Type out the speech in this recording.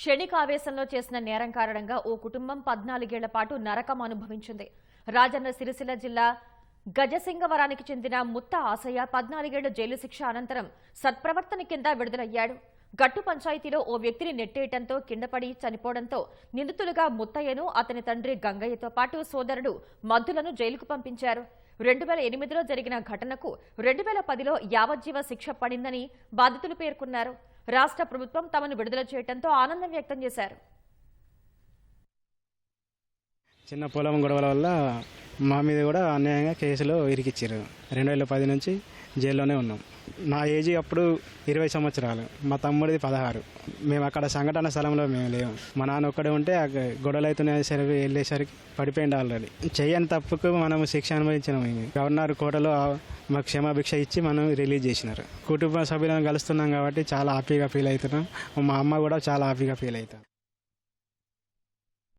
క్షణికావేశంలో చేసిన నేరం కారణంగా ఓ కుటుంబం పద్నాలుగేళ్ళ పాటు నరకం అనుభవించింది. రాజన్న సిరిసిల్ల జిల్లా గజసింగవరానికి చెందిన ముత్త ఆశయ్య పద్నాలుగేళ్ళ జైలు శిక్ష అనంతరం సత్ప్రవర్తన కింద విడుదలయ్యాడు. గట్టు పంచాయతీలో ఓ వ్యక్తిని నెట్టేయటంతో కిందపడి చనిపోవడంతో నిందితులుగా ముత్తయ్యను అతని తండ్రి గంగయ్యతో పాటు సోదరుడు మద్దులను జైలుకు పంపించారు. రెండు వేల ఎనిమిదిలో జరిగిన ఘటనకు రెండు వేల పదిలో యావజ్జీవ శిక్ష పడిందని బాధితులు పేర్కొన్నారు. రాష్ట్ర ప్రభుత్వం తమను విడుదల చేయడంతో ఆనందం వ్యక్తం చేశారు. చిన్న పొలం గొడవల వల్ల మా మీద కూడా అన్యాయంగా కేసులో ఇరికిచ్చారు. రెండు వేల పది నుంచి జైల్లోనే ఉన్నాం. నా ఏజ్ అప్పుడు ఇరవై సంవత్సరాలు. మా తమ్ముడిది పదహారు. మేము అక్కడ సంఘటన స్థలంలో మేము లేము. మా నాన్న ఒక్కడే ఉంటే ఆ గొడవలు అవుతున్నాయేసరికి వెళ్ళేసరికి పడిపోయింది ఆల్రెడీ. చెయ్యని తప్పుకు మనం శిక్ష అనుభవించినాం గవర్నర్ కోటలో మాకు క్షమాభిక్ష ఇచ్చి మనం రిలీజ్ చేసినారు. కుటుంబ సభ్యులను కలుస్తున్నాం కాబట్టి చాలా హ్యాపీగా ఫీల్ అవుతున్నాం. మా అమ్మ కూడా చాలా హ్యాపీగా ఫీల్ అవుతాం